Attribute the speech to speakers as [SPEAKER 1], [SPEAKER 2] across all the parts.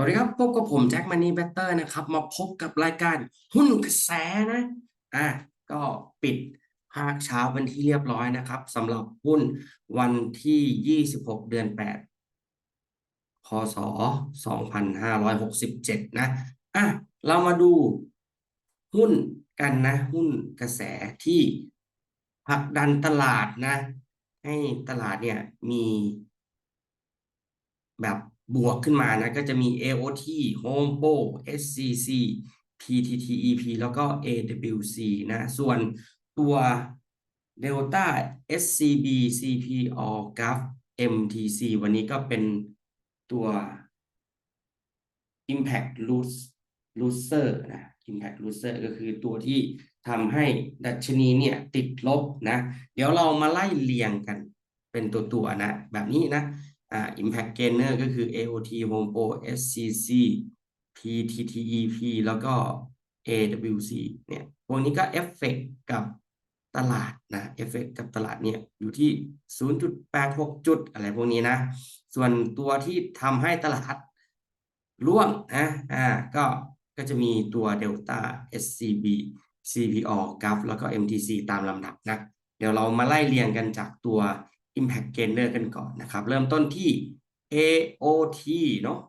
[SPEAKER 1] สวัสดีครับพบกับผมแจ็คมันนี่แบตเตอร์นะครับ มาพบกับรายการหุ้นกระแสนะอะก็ปิดภาคเช้าเป็นที่เรียบร้อยนะครับสำหรับหุ้นวันที่ 26 เดือน 8 พศ 2567 นะอะเรามาดูหุ้นกันนะ หุ้นกระแสที่ผลักดันตลาดนะ ให้ตลาดเนี่ยมีแบบ บวกขึ้นมานะก็จะมี AOT Home Pro SCC PTTEP แล้วก็ AWC นะส่วนตัว Delta SCB CPO GAF MTC วันนี้ก็เป็นตัว Impact Loser นะ Impact Loser ก็คือตัวที่ทำให้ดัชนีเนี่ยติดลบนะ เดี๋ยวเรามาไล่เรียงกันเป็นตัวๆนะ แบบนี้นะ อ่า Impact Gainer ก็คือ AOT Home Pro SCC PTTEP แล้วก็ AWC เนี่ย พวกนี้ก็เอฟเฟกกับตลาดนะเอฟเฟกกับตลาดเนี่ย อยู่ที่ 0.86 จุดอะไรพวกนี้นะ ส่วนตัวที่ทำให้ตลาดร่วงนะอ่าก็ก็จะมีตัว Delta SCB CPO GAF แล้วก็ MTC ตามลำดับนะ เดี๋ยวเรามาไล่เรียงกันจากตัว Impact Gainer กันก่อนนะครับ เริ่มต้นที่ AOT เนาะ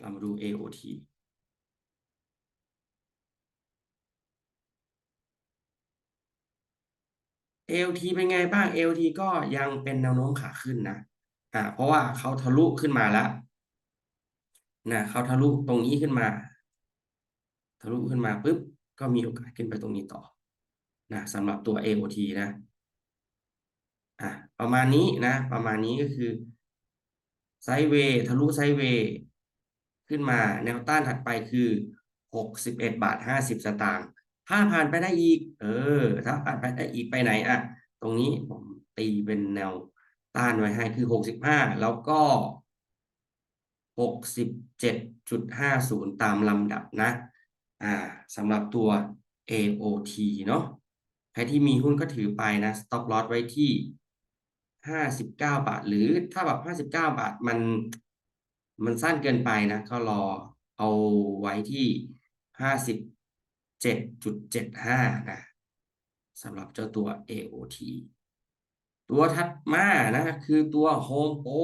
[SPEAKER 1] เรามาดู AOT AOT เป็นไงบ้าง AOT ก็ยังเป็นแนวโน้มขาขึ้นนะอ่าเพราะว่าเขาทะลุขึ้นมาแล้วนะเขาทะลุตรงนี้ขึ้นมา ทะลุขึ้นมาปุ๊บก็มีโอกาสขึ้นไปตรงนี้ต่อ นะสำหรับตัว AOT นะอะประมาณนี้นะ ประมาณนี้ก็คือไซด์เวย์ทะลุไซด์เวย์ขึ้นมาแนวต้านถัดไปคือหกสิบเอ็ดบาทห้าสิบสตางค์ถ้าผ่านไปได้อีก เออ ถ้าผ่านไปได้อีกไปไหนอะ ตรงนี้ผมตีเป็นแนวต้านไว้ให้คือหกสิบห้าแล้วก็หกสิบเจ็ดจุดห้าศูนย์ตามลำดับนะ อ่าสำหรับตัว AOT เนาะ ครที่มีหุ้นก็ถือไปนะ stop loss ไว้ที่ห้าสิบเก้าบาท หรือถ้าแบบห้าสิบเก้าบาทมัน มันสั้นเกินไปนะ ก็รอเอาไว้ที่ห้าสิบเจ็ดจุดเจ็ดห้านะสำหรับเจ้าตัว AOT ตัวถัดมานะ คือตัว Home Pro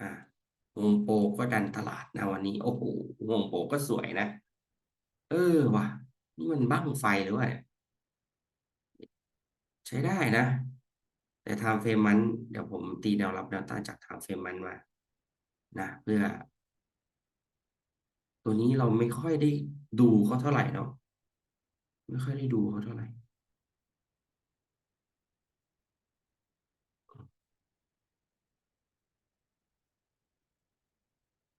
[SPEAKER 1] อ่า Home Pro ก็ดันตลาดนะวันนี้ โอ้โห Home Pro ก็สวยนะ ออว่ะ นี่มันบั้งไฟหรือว่าใช้ได้นะ แต่ไทม์เฟรมมัน เดี๋ยวผมตีแนวรับแนวต้านจากไทม์เฟรมมันมานะเพื่อ ตัวนี้เราไม่ค่อยได้ดูเขาเท่าไหร่เนาะไม่ค่อยได้ดูเขาเท่าไหร่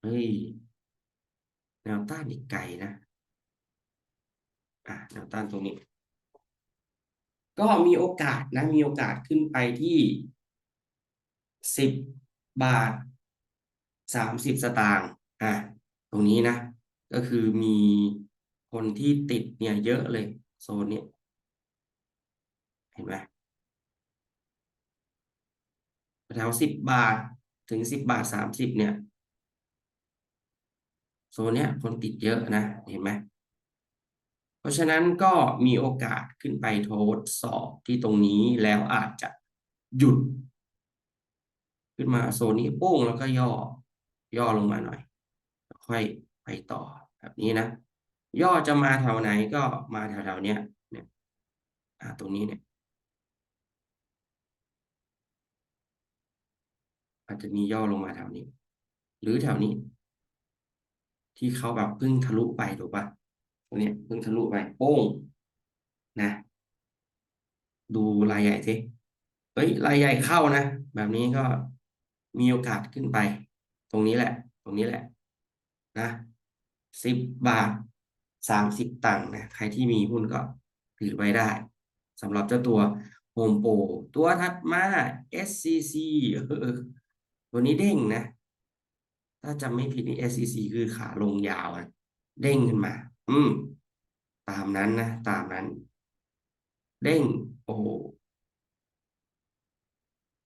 [SPEAKER 1] เฮ้ยแนวต้านอีกไกลนะอะ แนวต้านตรงนี้ ก็มีโอกาสนะมีโอกาสขึ้นไปที่สิบบาทสามสิบสตางค์อะตรงนี้นะ ก็คือมีคนที่ติดเนี่ยเยอะเลยโซนนี้เห็นไหมแถวสิบบาทถึงสิบบาทสามสิบเนี่ย โซนเนี้ยคนติดเยอะนะ เห็นไหม ราะฉะนั้นก็มีโอกาสขึ้นไปทดสอบที่ตรงนี้แล้วอาจจะหยุด ขึ้นมาโซนนี้โป้งแล้วก็ย่อ ย่อลงมาหน่อย ค่อยไปต่อแบบนี้นะ ย่อจะมาแถวไหนก็มาแถวๆเนี้ยเนี่ยตรงนี้เนี่ย อาจจะมีย่อลงมาแถวนี้ หรือแถวนี้ ที่เขาแบบพึ่งทะลุไปถูกปะ ตรงนี้เพึ่งทะลุไปโป้งนะ ดูรายใหญ่สิเฮ้ยรายใหญ่เข้านะ แบบนี้ก็มีโอกาสขึ้นไป ตรงนี้แหละ ตรงนี้แหละ นะสิบบาทสามสิบตังค์นะ ใครที่มีหุ้นก็ถือไว้ได้สำหรับเจ้าตัวโฮมโปรตัวถัดมา SCC ตัวนี้เด้งนะ ถ้าจำไม่ผิดนี่ SCC คือขาลงยาวนะเด้งขึ้นมา อืม ตามนั้นนะ ตามนั้น เด้ง โอ้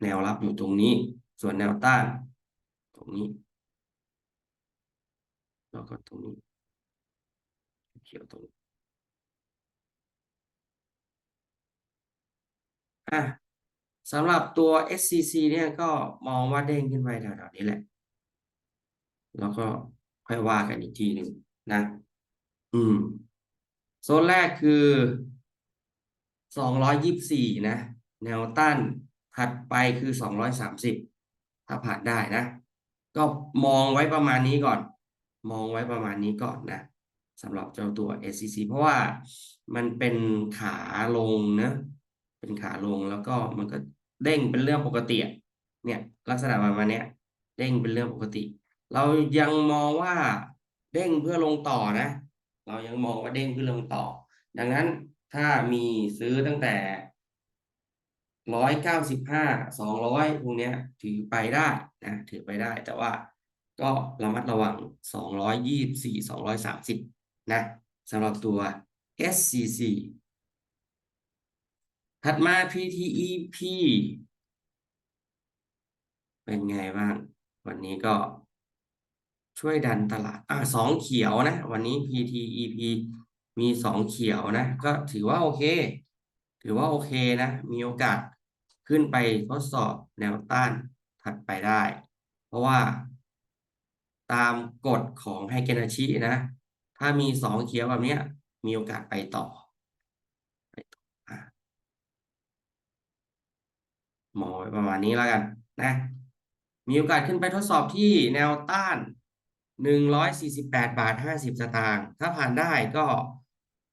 [SPEAKER 1] แนวรับอยู่ตรงนี้ ส่วนแนวต้าน ตรงนี้ แล้วก็ตรงนี้ เขียวตรงนี้อะสำหรับตัว SCC เนี่ยก็มองว่าเด้งขึ้นไปแถวๆนี้แหละ แล้วก็ค่อยว่ากันอีกทีหนึ่งนะ อืม โซนแรกคือสองร้อยยี่สิบสี่นะ แนวต้านถัดไปคือสองร้อยสามสิบถ้าผ่านได้นะ ก็มองไว้ประมาณนี้ก่อน มองไว้ประมาณนี้ก่อนนะสำหรับเจ้าตัว SCC เพราะว่ามันเป็นขาลงนะ เป็นขาลงแล้วก็มันก็เด้งเป็นเรื่องปกติเนี่ย ลักษณะประมาณเนี้ยเด้งเป็นเรื่องปกติ เรายังมองว่าเด้งเพื่อลงต่อนะ เรายังมองว่าเด้งเพื่อลงต่อ ดังนั้นถ้ามีซื้อตั้งแต่ร้อยเก้าสิบห้าสองร้อยพวกเนี้ยถือไปได้นะถือไปได้ แต่ว่าก็ระมัดระวังสองร้อยยี่สี่สองร้อยสามสิบนะสำหรับตัว SCC ถัดมา PTEP เป็นไงบ้าง วันนี้ก็ ช่วยดันตลาดอ่าสองเขียวนะ วันนี้ PTEP มีสองเขียวนะ ก็ถือว่าโอเค ถือว่าโอเคนะ มีโอกาสขึ้นไปทดสอบแนวต้านถัดไปได้ เพราะว่า ตามกฎของไฮเกนาชินะ ถ้ามีสองเขียวแบบนี้มีโอกาสไปต่อออมองไว้ประมาณนี้แล้วกันนะ มีโอกาสขึ้นไปทดสอบที่แนวต้าน หนึ่งร้อยสี่สิบแปดบาทห้าสิบสตางค์ ถ้าผ่านได้ก็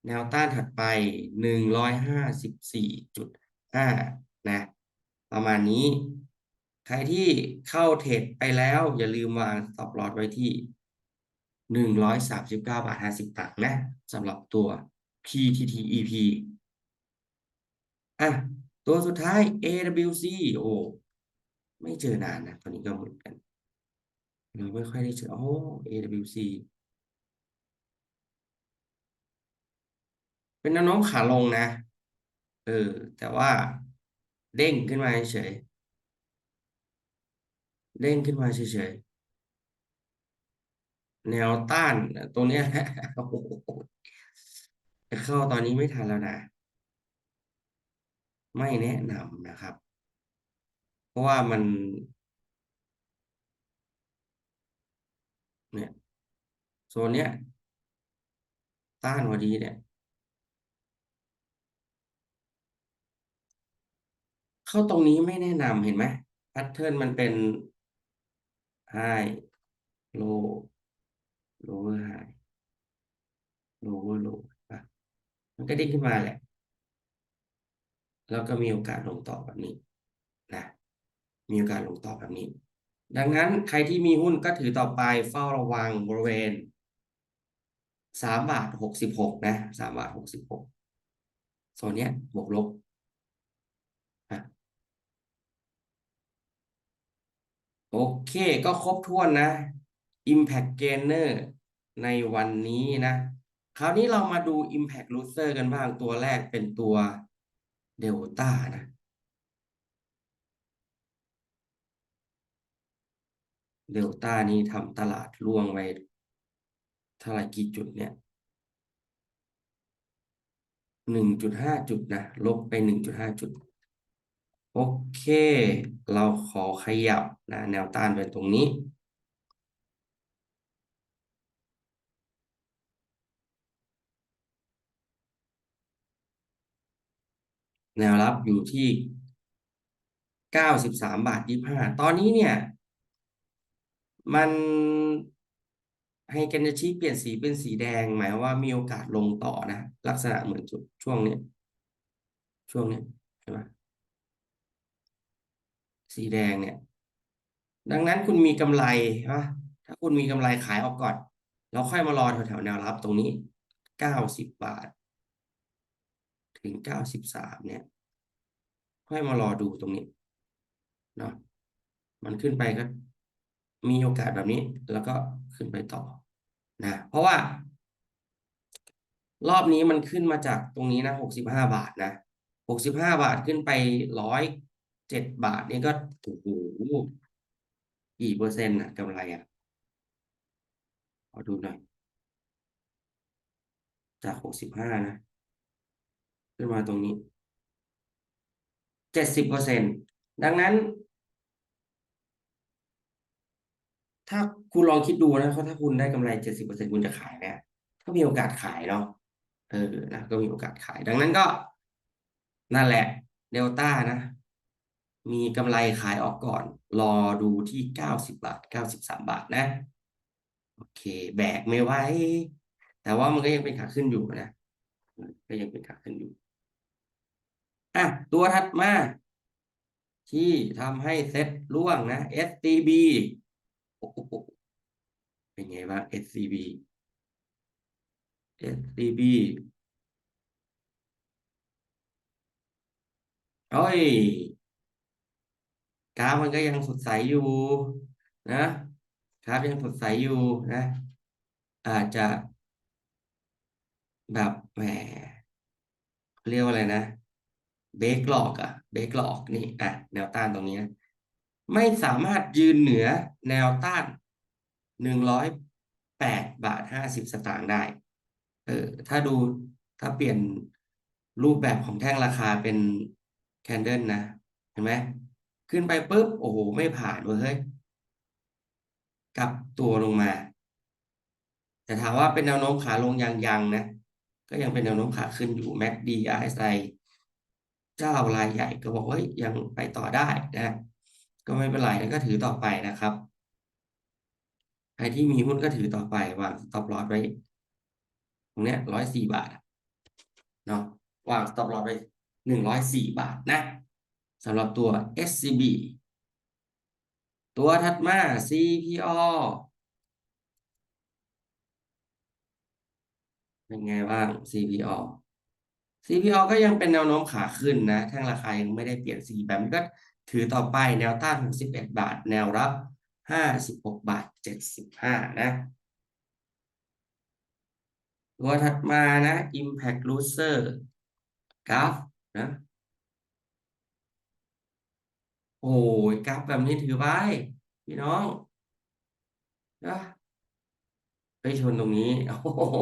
[SPEAKER 1] แนวต้านถัดไปหนึ่งร้อยห้าสิบสี่จุดห้านะ ประมาณนี้ ใครที่เข้าเทรดไปแล้ว อย่าลืมวาง stop loss ไว้ที่หนึ่งร้อยสามสิบเก้าบาทห้าสิบตังค์นะสำหรับตัว PTTEP อะ ตัวสุดท้าย AWC โอ้ไม่เจอนานนะ ตอนนี้ก็เหมือนกัน เราไม่ค่อยได้เจอโอ้ AWC เป็นแนวโน้มขาลงนะ เออ แต่ว่าเด้งขึ้นมาเฉยเด้งขึ้นมาเฉยๆ แนวต้านตรงเนี้ยจะเข้าตอนนี้ไม่ทันแล้วนะ ไม่แนะนำนะครับ เพราะว่ามัน เนี่ย โซนเนี้ย ต้านพอดีเนี่ย เข้าตรงนี้ไม่แนะนำเห็นไหมแพทเทิร์นมันเป็น high low lower high lower low มันก็ดิ้นขึ้นมาแหละ แล้วก็มีโอกาสลงต่อแบบนี้นะมีโอกาสลงต่อแบบนี้ ดังนั้นใครที่มีหุ้นก็ถือต่อไปเฝ้าระวังบริเวณ สามบาทหกสิบหกนะสามบาทหกสิบหกโซนเนี้ยบวกลบอะโอเค ก็ครบถ้วนนะ Impact Gainer ในวันนี้นะ คราวนี้เรามาดู Impact Loser กันบ้างตัวแรกเป็นตัว Delta นะ เดลต้านี้ทำตลาดล่วงไป เท่าไหร่กี่จุดเนี่ยหนึ่งจุดห้าจุดนะ ลบไปหนึ่งจุดห้าจุด โอเค เราขอขยับนะแนวต้านเป็นตรงนี้แนวรับอยู่ที่เก้าสิบสามบาทยี่ห้าตอนนี้เนี่ย มัน ให้กันจะชี้เปลี่ยนสีเป็นสีแดง หมายว่ามีโอกาสลงต่อนะ ลักษณะเหมือนจุดช่วงเนี้ยช่วงเนี้ยใช่ไหมสีแดงเนี่ย ดังนั้นคุณมีกำไรใช่ปะถ้าคุณมีกำไรขายออกก่อนเราค่อยมารอแถวๆแนวรับตรงนี้เก้าสิบบาท ถึงเก้าสิบสามเนี่ย ค่อยมารอดูตรงนี้เนาะมันขึ้นไปก็ มีโอกาสแบบนี้ แล้วก็ขึ้นไปต่อนะเพราะว่า รอบนี้มันขึ้นมาจากตรงนี้นะหกสิบห้าบาทนะหกสิบห้าบาทขึ้นไปร้อยเจ็ดบาทนี่ก็โอ้โหกี่เปอร์เซ็นต์อะกำไรอะขอดูหน่อย จากหกสิบห้านะ ขึ้นมาตรงนี้เจ็ดสิบเปอร์เซ็นต์ดังนั้น ถ้าคุณลองคิดดูนะถ้าคุณได้กำไรเจ็ดสิบเปอร์เซ็นคุณจะขายเนี่ยก็มีโอกาสขายเนาะเออนะก็มีโอกาสขาย ดังนั้นก็ นั่นแหละเดลต้านะ มีกำไรขายออกก่อน รอดูที่เก้าสิบบาทเก้าสิบสามบาทนะ โอเค แบกไม่ไหวแต่ว่ามันก็ยังเป็นขาขึ้นอยู่นะก็ยังเป็นขาขึ้นอยู่อะตัวถัดมา ที่ทำให้เซ็ตร่วงนะ STB เป็นไงบ้าง SCB SCB โอ้ยกราฟมันก็ยังสดใสอยู่ นะกราฟยังสดใสอยู่นะ อาจจะ แบบแหมเรียกว่าอะไรนะเบรกหลอกอะเบรกหลอกนี่ อะ แนวต้านตรงนี้นะ ไม่สามารถยืนเหนือแนวต้านหนึ่งร้อยแปดบาทห้าสิบสตางค์ได้ เออ ถ้าดูถ้าเปลี่ยนรูปแบบของแท่งราคาเป็นแคนเดิลนะ เห็นไหม ขึ้นไปปุ๊บ โอ้โห ไม่ผ่านเว้ยเฮ้ย กลับตัวลงมา แต่ถามว่าเป็นแนวโน้มขาลงยังยังนะ ก็ยังเป็นแนวโน้มขาขึ้นอยู่ MACD RSI เจ้ารายใหญ่ก็บอกว่ายังไปต่อได้นะ ก็ไม่เป็นไรแล้วก็ถือต่อไปนะครับ ใครที่มีหุ้นก็ถือต่อไปวาง stop loss ไว้ตรงเนี้ยร้อยสี่บาทเนาะวาง stop loss ไว้หนึ่งร้อยสี่บาทนะสำหรับตัว SCB ตัวถัดมา CPO เป็นไงบ้าง CPO CPO ก็ยังเป็นแนวโน้มขาขึ้นนะแท่งราคายังไม่ได้เปลี่ยนสีแบบนี้ก็ ถือต่อไปแนวต้าน 61 บาท แนวรับ 56 บาท 75 นะตัวถัดมานะ Impact Loser กราฟนะโอ้ยกราฟแบบนี้ถือไว้พี่น้องนะไปชนตรงนี้ โอ้โห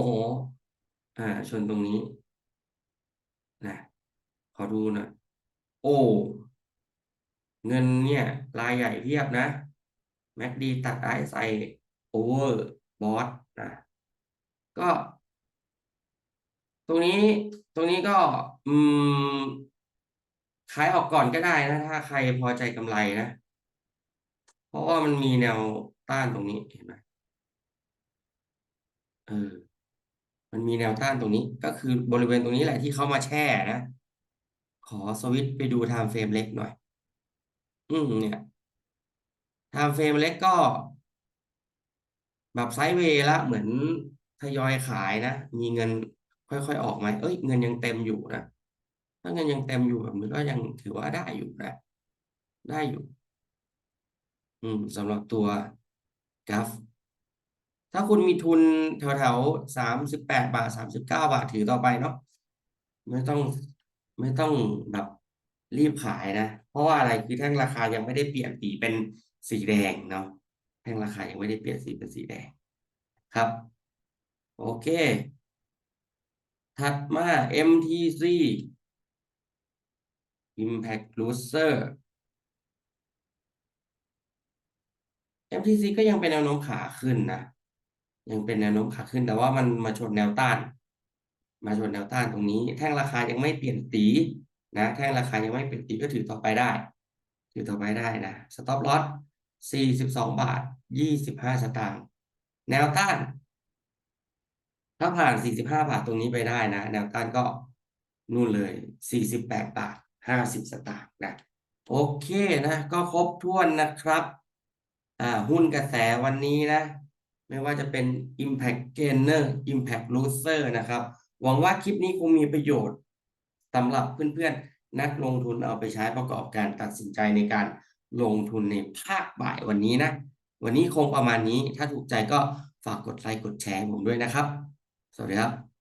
[SPEAKER 1] อ่า ชนตรงนี้นะขอดูน่อยโอ้ เงินเนี่ยรายใหญ่เทียบนะแม็กดีตัดไอใส่โอเวอร์บอสนะก็ ตรงนี้ตรงนี้ก็ อืมขายออกก่อนก็ได้นะ ถ้าใครพอใจกำไรนะ เพราะว่ามันมีแนวต้านตรงนี้เห็นไหมเออ มันมีแนวต้านตรงนี้ ก็คือบริเวณตรงนี้แหละที่เขามาแช่นะ ขอสวิตไปดูไทม์เฟรมเล็กหน่อย อืมเนี่ยไทม์เฟรมเล็กก็ แบบไซด์เวย์ละเหมือนทยอยขายนะ มีเงินค่อยๆออกไหมเอ้ยเงินยังเต็มอยู่นะถ้าเงินยังเต็มอยู่แบบนี้ก็ยังถือว่าได้อยู่นะได้อยู่ อืมสำหรับตัวกราฟถ้าคุณมีทุนแถวๆสามสิบแปดบาทสามสิบเก้าบาทถือต่อไปเนาะไม่ต้องไม่ต้องแบบรีบขายนะ เพราะว่าอะไรคือแท่งราคายังไม่ได้เปลี่ยนสีเป็นสีแดงเนาะแท่งราคายังไม่ได้เปลี่ยนสีเป็นสีแดงครับ โอเค ถัดมา MTC Impact Loser MTC ก็ยังเป็นแนวโน้มขาขึ้นนะ ยังเป็นแนวโน้มขาขึ้น แต่ว่ามันมาชนแนวต้าน มาชนแนวต้านตรงนี้ แท่งราคายังไม่เปลี่ยนสี นะแท่งราคายังไม่เปลี่ยนสีก็ถือต่อไปได้ ถือต่อไปได้นะ stop loss 42 บาท 25 สตางค์แนวต้าน ถ้าผ่าน 45 บาทตรงนี้ไปได้นะ แนวต้านก็นู่นเลย 48 บาท 50 สตางค์นะโอเคนะ ก็ครบถ้วนนะครับอ่าหุ้นกระแสวันนี้นะ ไม่ว่าจะเป็น Impact Gainer Impact Loser นะครับ หวังว่าคลิปนี้คงมีประโยชน์ สำหรับเพื่อนๆ นักลงทุนเอาไปใช้ประกอบการตัดสินใจในการลงทุนในภาคบ่ายวันนี้นะ วันนี้คงประมาณนี้ ถ้าถูกใจก็ฝากกดไลค์กดแชร์ผมด้วยนะครับ สวัสดีครับ